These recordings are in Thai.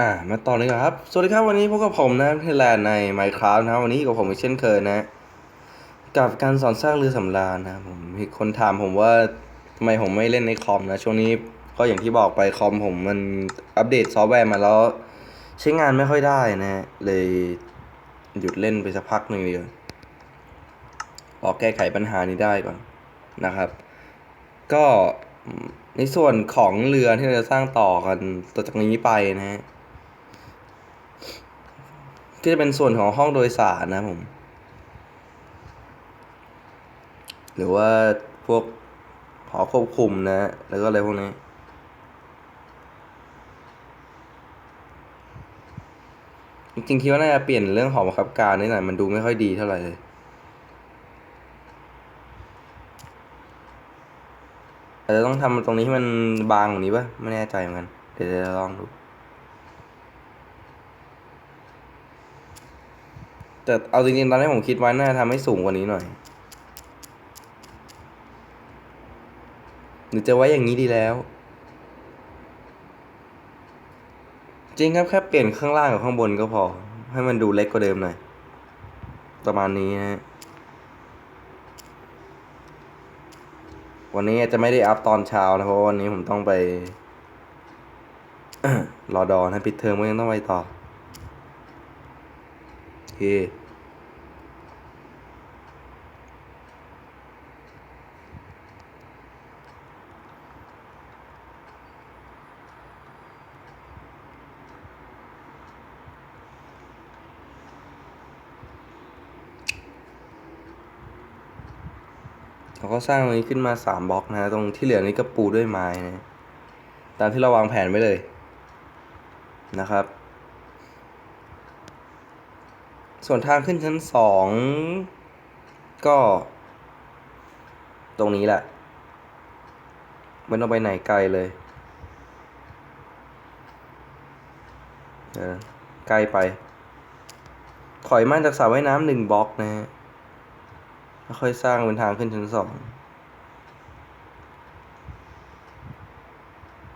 อ่ามาต่อเลยครับ สวัสดีครับวันนี้พบกับผมนะเทแลนใน Minecraft นะครับวันนี้กับผมเช่นเคยนะ กับการสอนสร้างเรือสำราญนะผมมีคนถามผมว่าทำไมผมไม่เล่นในคอมนะ ช่วงนี้ก็อย่างที่บอกไปคอมผมมันอัปเดตซอฟต์แวร์มาแล้ว ใช้งานไม่ค่อยได้นะ เลยหยุดเล่นไปสักพักหนึ่งเดียวรอแก้ไขปัญหานี้ได้ก่อนนะครับ ก็ในส่วนของเรือที่เราจะสร้างต่อกันต่อจากนี้ไปนะฮะ ก็จะเป็นส่วนของห้องโดยสารนะผม หรือว่าพวกหอควบคุมนะ แล้วก็อะไรพวกนี้จริงๆคิดว่าน่าจะเปลี่ยนเรื่องหอบังคับการนิดหน่อยมันดูไม่ค่อยดีเท่าไหร่เลยอาจจะต้องทำตรงนี้ให้มันบางกว่านี้ป่ะ ไม่แน่ใจเหมือนกัน เดี๋ยวจะลองดู แต่เอาจริงๆตอนนี้ผมคิดไว้น่าจะทำให้สูงกว่านี้หน่อย หรือจะไว้อย่างนี้ดีแล้ว จริงครับแค่เปลี่ยนข้างล่างกับข้างบนก็พอ ให้มันดูเล็กกว่าเดิมหน่อย ประมาณนี้นะฮะวันนี้จะไม่ได้อัพตอนเช้านะเพราะวันนี้ผมต้องไปรอดอนะปิดเทอมก็ยังต้องไปต่อ เคเราก็สร้างตรงนี้ขึ้นมาสามบล็อกนะ ตรงที่เหลือนี้ก็ปูด้วยไม้นะ ตามที่เราวางแผนไว้เลยนะครับ ส่วนทางขึ้นชั้นสองก็ ตรงนี้แหละไม่ต้องไปไหนไกลเลยเออใกลไป ถอยมาจากสระว่ายน้ำหนึ่งบล็อกนะฮะแล้วค่อยสร้างเป็นทางขึ้นชั้นสอง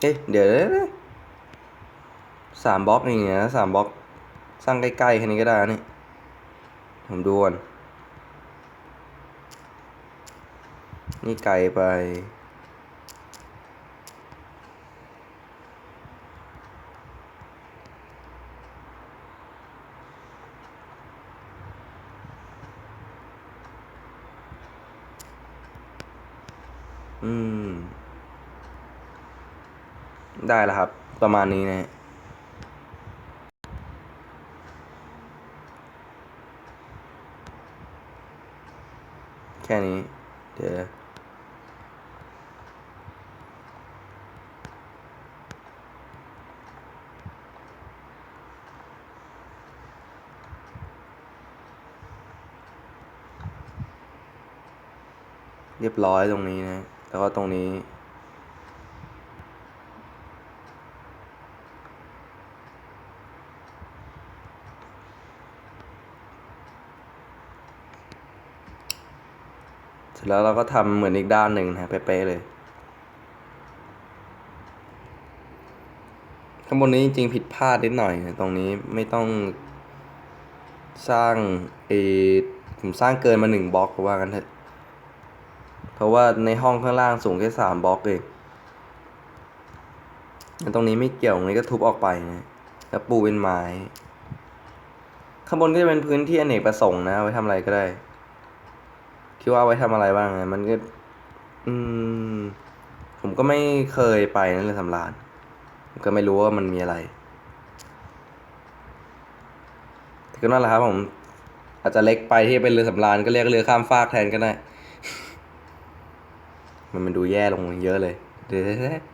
เอ๊ะเดี๋ยวสามบล็อกเองเนี่ยสามบล็อก สร้างใกล้ๆแค่นี้ก็ได้นี่ ผมดูก่อน นี่ไกลไป อืม ได้แล้วครับ ประมาณนี้นะ แค่นี้ เดี๋ยวเรียบร้อยตรงนี้นะ แล้วก็ตรงนี้ ร็จแล้วเราก็ทำเหมือนอีกด้านหนึ่งนะเป๊ะๆเลย ข้างบนนี้จริงๆผิดพลาดนิดหน่อยนะตรงนี้ไม่ต้องสร้างเอผมสร้างเกินมาหนึ่งบล็อกว่ากันเถอะ เพราะว่าในห้องข้างล่างสูงแค่สามบล็อกเองตรงนี้ไม่เกี่ยวตรงนี้ก็ทุบออกไปนะแล้วปูเป็นไม้ ข้างบนก็จะเป็นพื้นที่อเนกประสงค์นะไว้ทำอะไรก็ได้ คิดว่าไว้ทำอะไรบ้างไงมันก็ อืม ผมก็ไม่เคยไปนั่นเลยสำราญผมก็ไม่รู้ว่ามันมีอะไรแต่ก็นั่นแหละครับผม อาจจะเล็กไปที่เป็นเรือสำราญก็เรียกเรือข้ามฟากแทนก็ได้ มันมันดูแย่ลงเยอะเลยเดี๋ยว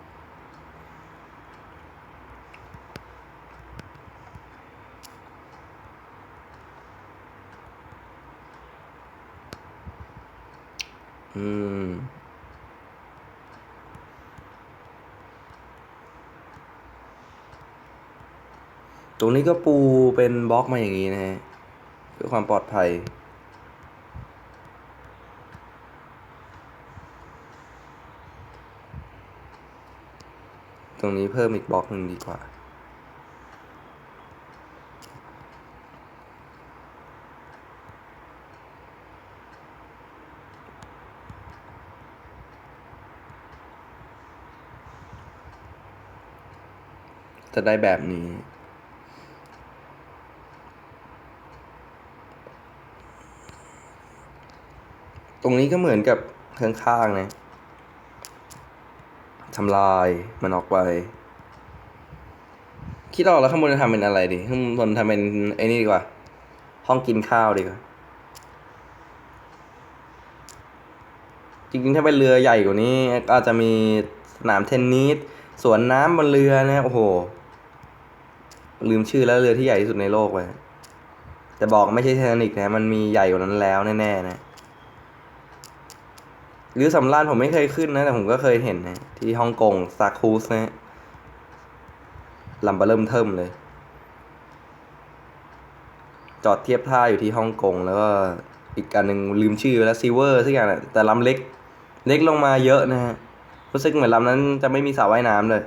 อืม ตรงนี้ก็ปูเป็นบล็อกมาอย่างนี้นะฮะเพื่อความปลอดภัย ตรงนี้เพิ่มอีกบล็อกหนึ่งดีกว่า จะได้แบบนี้ ตรงนี้ก็เหมือนกับข้างๆนะทำลายมันออกไปคิดออกแล้วข้างบนจะทำเป็นอะไรดีข้างบนทำเป็นไอ้นี่ดีกว่า ห้องกินข้าวดีกว่า จริงๆ ถ้าเป็นเรือใหญ่กว่านี้ ก็อาจจะมีสนามเทนนิสสวนน้ำบนเรือนะ โอ้โห ลืมชื่อแล้วเรือที่ใหญ่ที่สุดในโลกไปแต่บอกไม่ใช่ไททานิกนะ มันมีใหญ่กว่านั้นแล้วแน่ๆนะหรือสำราญผมไม่เคยขึ้นนะ แต่ผมก็เคยเห็นนะ ที่ฮ่องกงซาคูสนะลำเบอร์เริ่มเทิมเลย จอดเทียบท่าอยู่ที่ฮ่องกงแล้วก็อีกการหนึ่งลืมชื่อแล้วซีเวอร์สักอย่างแหละแต่ลำเล็ก เล็กลงมาเยอะนะฮะรู้สึกเหมือนลำนั้นจะไม่มีสระว่ายน้ำเลย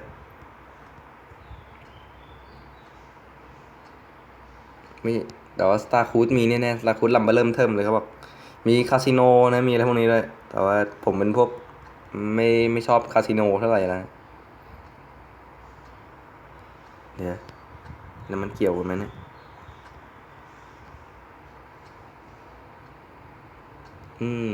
มีแต่ว่าสตาร์คูดมีแน่ๆสตาร์คูดลำเบะเริ่มเทิมเลยครับแบบมีคาสิโนนะมีอะไรพวกนี้ด้วย แต่ว่าผมเป็นพวกไม่ไม่ชอบคาสิโนเท่าไหร่นะเดี๋ยวแล้วมันเกี่ยวกันไหมเนี่ยอืม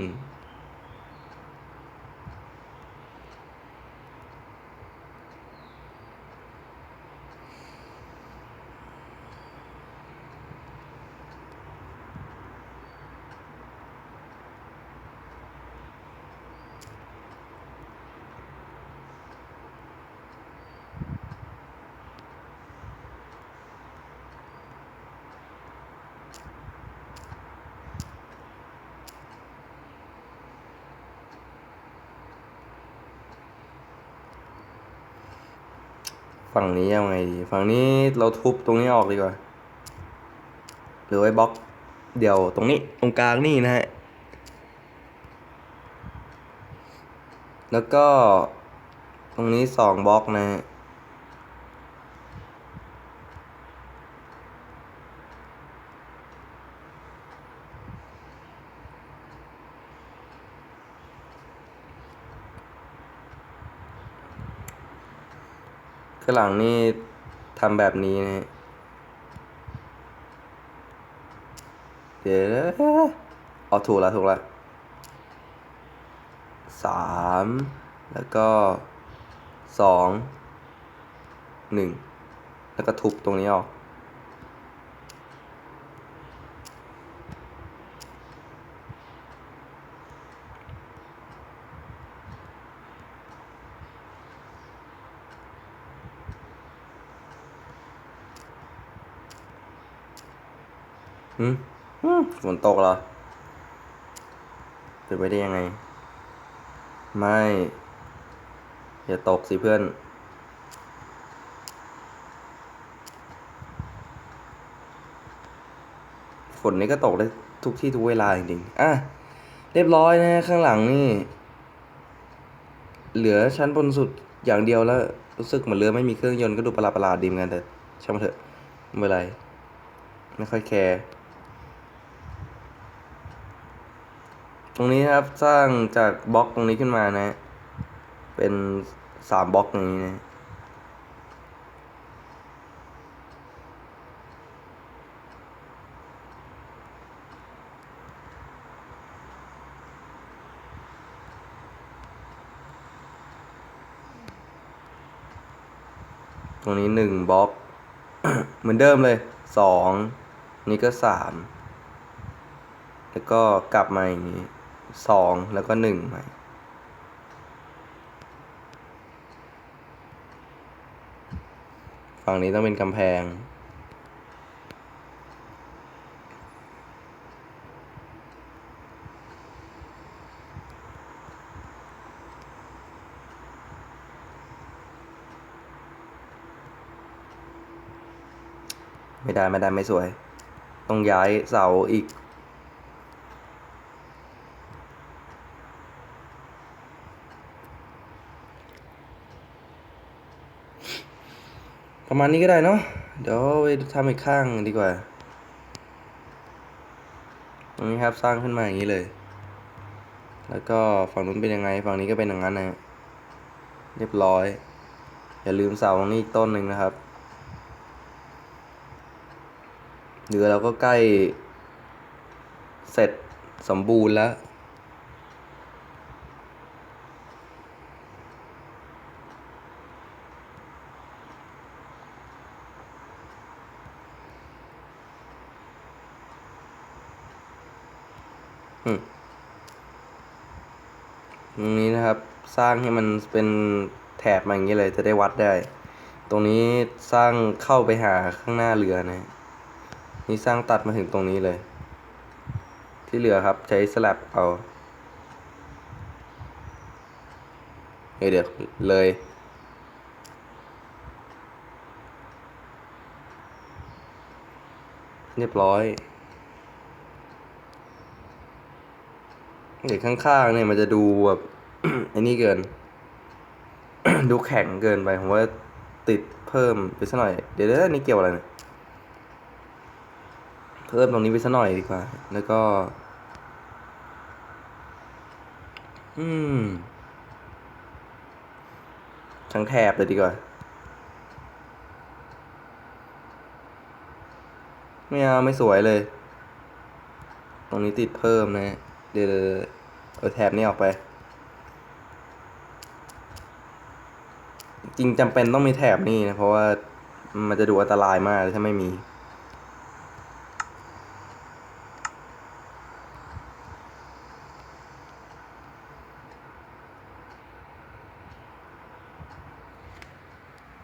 ฝั่งนี้ยังไงดี ฝั่งนี้เราทุบตรงนี้ออกดีกว่า หรือไว้บล็อก เดี๋ยวตรงนี้ตรงกลางนี่นะฮะ แล้วก็ ตรงนี้สองบล็อกนะฮะ ข้างหลังนี่ทำแบบนี้นะฮะเดี๋ยวเอาถูกแล้วถูกแล้วสามแล้วก็สองหนึ่งแล้วก็ทุบตรงนี้ออก อืมฝนตกเหรอเป็นไปได้ยังไง ไม่ อย่าตกสิเพื่อน ฝนนี่ก็ตกได้ทุกที่ทุกเวลาจริงๆ อะ เรียบร้อยนะข้างหลังนี่ เหลือชั้นบนสุดอย่างเดียวแล้ว รู้สึกเหมือนเรือไม่มีเครื่องยนต์ก็ดูประหลาดประหลาดๆดีเหมือนกันแต่ช่างมันเถอะไม่เป็นไร ไม่ค่อยแคร์ ตรงนี้นะครับสร้างจากบล็อกตรงนี้ขึ้นมานะ เป็นสามบล็อกอย่างนี้นะตรงนี้หนึ่งบล็อก เหมือนเดิมเลยสองนี่ก็สามแล้วก็กลับมาอย่างนี้ สองแล้วก็หนึ่งใหม่ฝั่งนี้ต้องเป็นกำแพง ไม่ได้ ไม่ได้ ไม่สวย ต้องย้ายเสาอีก ประมาณนี้ก็ได้เนาะเดี๋ยวไปทำอีกข้างดีกว่าตรงนี้ครับสร้างขึ้นมาอย่างนี้เลย แล้วก็ฝั่งนู้นเป็นยังไง ฝั่งนี้ก็เป็นอย่างนั้นนะเรียบร้อย อย่าลืมเสาตรงนี้อีกต้นหนึ่งนะครับเรือเราก็ใกล้ เสร็จสมบูรณ์แล้ว ตรงนี้นะครับสร้างให้มันเป็นแถบมาอย่างนี้เลยจะได้วัดได้ ตรงนี้สร้างเข้าไปหาข้างหน้าเรือนะนี่สร้างตัดมาถึงตรงนี้เลย ที่เหลือครับใช้สลับเอาเดี๋ยวเดี๋ยวเลยเรียบร้อย เด็กข้างๆเนี่ยมันจะดูแบบอ้นี่เกิน ดูแข็งเกินไปผมว่าติดเพิ่มไปสักหน่อย เดี๋ยวเดี๋ยวอันนี้เกี่ยวอะไรเนี่ยเพิ่มตรงนี้ไปสักหน่อยดีกว่า แล้วก็ อืมทั้งแถบเลยดีกว่าไม่เอาไม่สวยเลย ตรงนี้ติดเพิ่มนะ เดี๋ยวเดี๋ยวเดี๋ยวเอาแถบนี้ออกไป จริงจำเป็นต้องมีแถบนี่นะ เพราะว่ามันจะดูอันตรายมากเลยถ้าไม่มี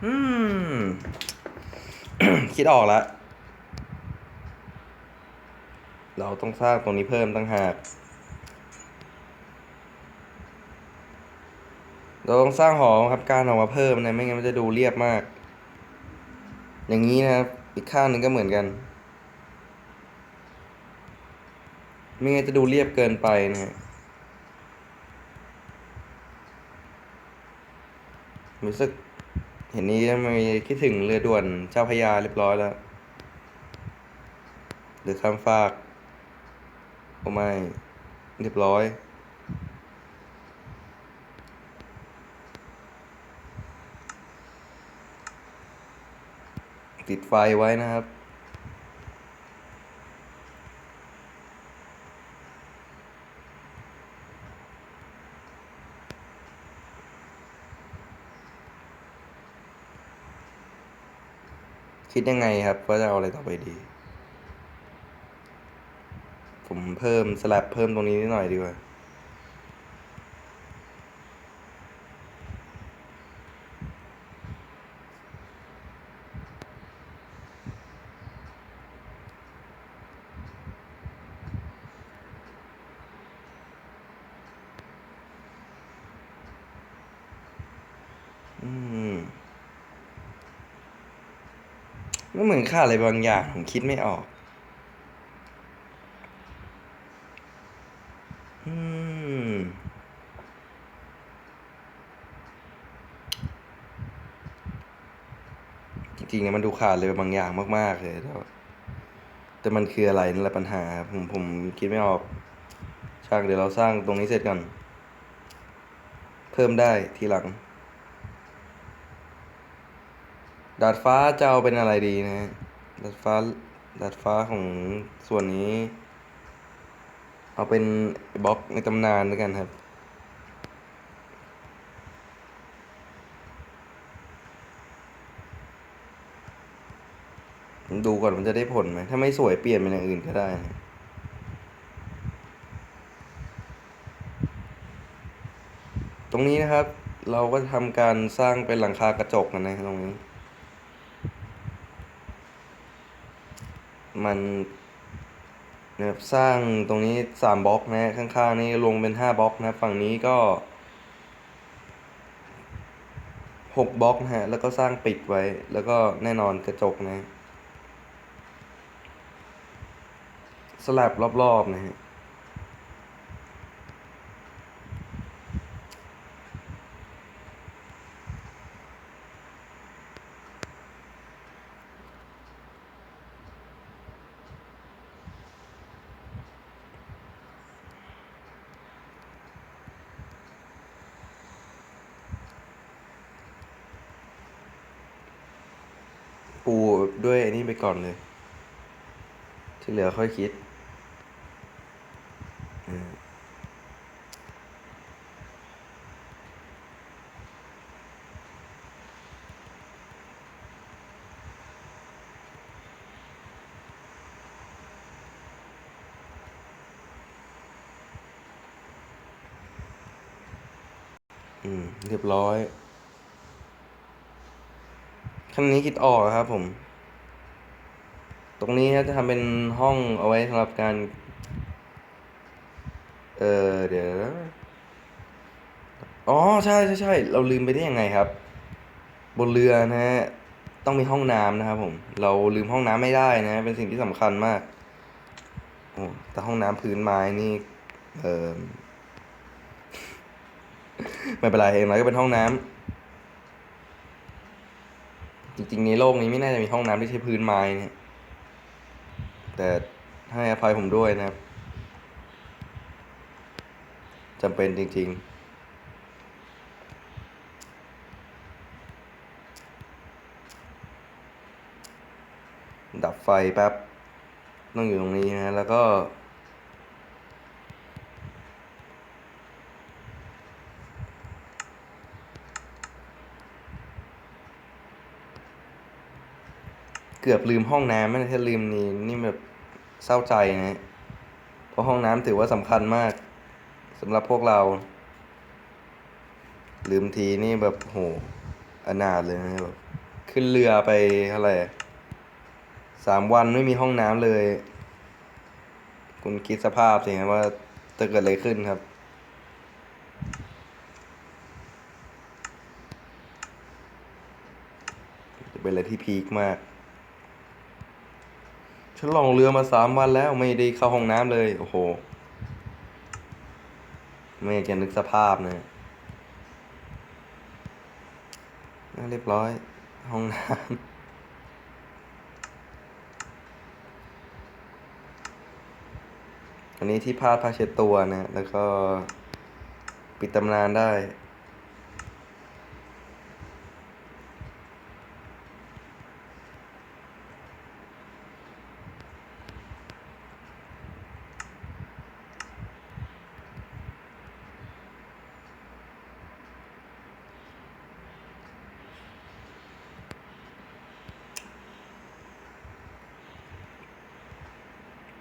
อืม คิดออกแล้ว เราต้องสร้างตรงนี้เพิ่มตั้งหาก เราต้องสร้างหอครับการออกมาเพิ่มนะไม่งั้นมันจะดูเรียบมาก อย่างนี้นะครับ อีกข้างหนึ่งก็เหมือนกันไม่งั้นจะดูเรียบเกินไปนะฮะรู้สึกเห็นนี้แล้วมันคิดถึงเรือด่วนเจ้าพยาเรียบร้อยแล้วเรือข้ามฟากโอ้ไม่เรียบร้อย ติดไฟไว้นะครับ คิดยังไงครับว่าจะเอาอะไรต่อไปดี ผมเพิ่มสลับเพิ่มตรงนี้นิดหน่อยดีกว่า อืม ไม่เหมือนขาดอะไรบางอย่าง ผมคิดไม่ออกอืมจริงๆเนี่ยมันดูขาดเลยบางอย่างมาก ๆ เลยแต่แต่มันคืออะไรนั่นแหละปัญหาผมผมคิดไม่ออกช่างเดี๋ยวเราสร้างตรงนี้เสร็จก่อน เพิ่มได้ทีหลัง ดาดฟ้าจะเอาเป็นอะไรดีนะฮะ ดาดฟ้าดาดฟ้าของส่วนนี้ เอาเป็นบล็อกในตำนานแล้วกันครับ ดูก่อนมันจะได้ผลไหม ถ้าไม่สวยเปลี่ยนเป็นอย่างอื่นก็ได้ตรงนี้นะครับเราก็ทำการสร้างเป็นหลังคากระจกนะนะตรงนี้ มันนะครับสร้างตรงนี้สามบล็อกนะข้างๆนี่ลงเป็นห้าบล็อกนะฝั่งนี้ก็หกบล็อกนะฮะแล้วก็สร้างปิดไว้ แล้วก็แน่นอนกระจกนะ สลับรอบๆนะฮะ ปูด้วยอันนี้ไปก่อนเลย ที่เหลือค่อยคิดอืม เรียบร้อย ขั้นนี้คิดออกครับผม ตรงนี้จะทำเป็นห้องเอาไว้สำหรับการ เออเดี๋ยว อ๋อใช่ใช่ใช่เราลืมไปได้ยังไงครับ บนเรือนะฮะต้องมีห้องน้ำนะครับผม เราลืมห้องน้ำไม่ได้นะ เป็นสิ่งที่สำคัญมากโอ้แต่ห้องน้ำพื้นไม้นี่ เออไม่เป็นไรเองน้อยก็เป็นห้องน้ำ จริงๆในโลกนี้ไม่น่าจะมีห้องน้ำที่ใช้พื้นไม้เนี่ยแต่ให้อภัยผมด้วยนะครับจำเป็นจริง ๆดับไฟแป๊บต้องอยู่ตรงนี้นะแล้วก็ เกือบลืมห้องน้ำไม่ถ้าลืมนี่นี่แบบเศร้าใจนะเพราะห้องน้ำถือว่าสำคัญมากสำหรับพวกเรา ลืมทีนี่แบบโหอนาถเลยนะแบบขึ้นเรือไปเท่าไรสามวันไม่มีห้องน้ำเลย คุณคิดสภาพสิครับว่าจะเกิดอะไรขึ้นครับจะเป็นอะไรที่พีคมาก ฉันลองเรือมาสามวันแล้วไม่ได้เข้าห้องน้ำเลย โอ้โหไม่อยากจะนึกสภาพนะนเรียบร้อย ห้องน้ำอันนี้ที่พาดผ้าเช็ดตัวนะ แล้วก็ปิดตำนานได้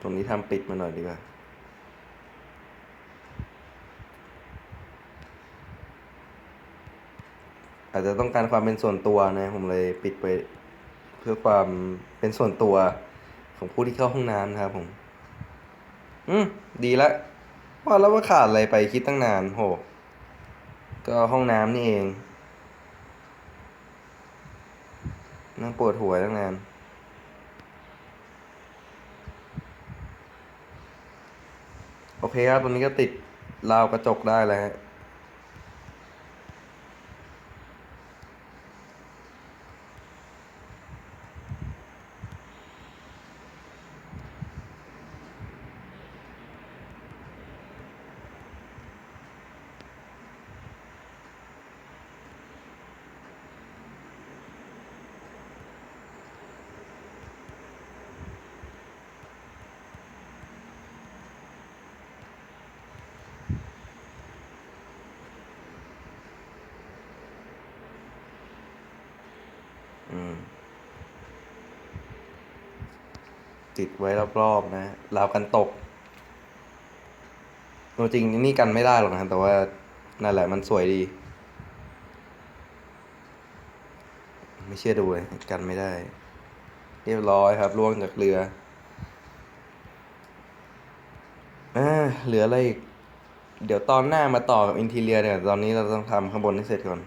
ตรงนี้ทำปิดมาหน่อยดีกว่า อาจจะต้องการความเป็นส่วนตัวนะผมเลยปิดไปเพื่อความเป็นส่วนตัวของผู้ที่เข้าห้องน้ำนะครับผม อืมดีละว่าแล้วว่าขาดอะไรไปคิดตั้งนานโห ก็ห้องน้ำนี่เอง นั่งปวดหัวตั้งนาน โอเคครับตรงนี้ก็ติดราวกระจกได้แล้ว ติดไว้รอบๆนะราวกันตกตัวจริงนี่กันไม่ได้หรอกนะแต่ว่านั่นแหละมันสวยดี ไม่เชื่อดูเลยกันไม่ได้ เรียบร้อยครับล่วงจากเรืออ่าเหลืออะไรอีก เดี๋ยวตอนหน้ามาต่อกับอินทีเรียเนี่ย ตอนนี้เราต้องทำข้างบนให้เสร็จก่อน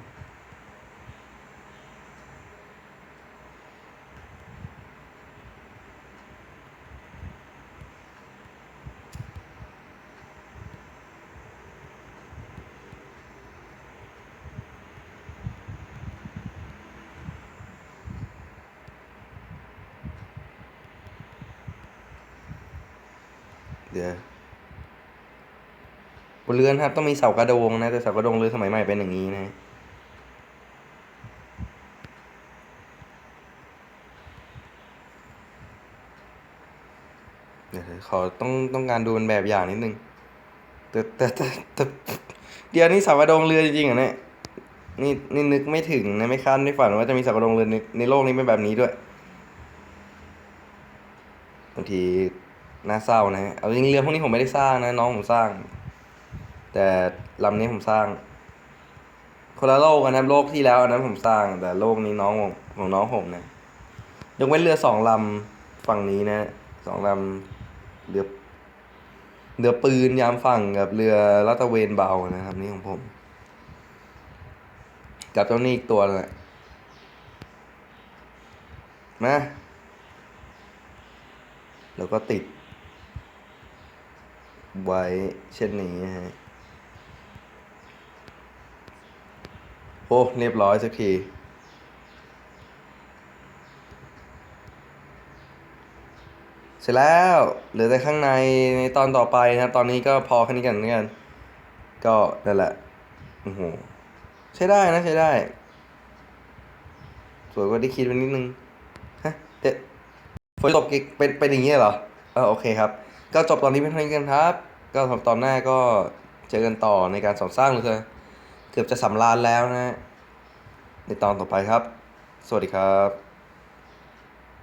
เดี๋ยวบนเรือนครับ ต้องมีเสากระโดงนะ แต่เสากระโดงเรือสมัยใหม่เป็นอย่างนี้นะเดี๋ยวขอต้องต้องการดูเป็นแบบอย่างนิดนึงแต่แต่แต่เดี๋ยวนี้สาวดงเรือจริงๆเหรอเนี่ยนี่นี่นึกไม่ถึงนะไม่คาดไม่ฝันว่าจะมีสาวดงเรือในในโลกนี้เป็นแบบนี้ด้วยบางที น่าเศร้านะ เอาจริงเรือพวกนี้ผมไม่ได้สร้างนะ น้องผมสร้าง แต่ลำนี้ผมสร้าง คนละโลกกันนะโลกที่แล้วอันนั้นผมสร้าง แต่โลกนี้น้องของน้องผมนะยกเว้นเรือสองลำฝั่งนี้นะสองลำเรือเรือปืนยามฝั่งกับเรือลาดตะเวนเบานะครับ นี่ของผม กับเจ้านี่อีกตัวเลยมาแล้วก็ติด ไว้เช่นนี้ฮะโอ้เรียบร้อยสักที เสร็จแล้วเหลือแต่ข้างในในตอนต่อไปนะครับ ตอนนี้ก็พอแค่นี้กันกัน ก็นั่นแหละโอ้โหใช้ได้นะใช้ได้ สวยกว่าที่คิดไปนิดนึง ฮะเด็ดฝนตกอีกเป็นเป็นอย่างนี้เหรอเออโอเคครับ ก็จบตอนนี้เป็นเท่านี้กันครับ ก็สำหรับตอนหน้าก็เจอกันต่อในการสอนสร้างเลยเกือบจะสำราญแล้วนะในตอนต่อไปครับ สวัสดีครับ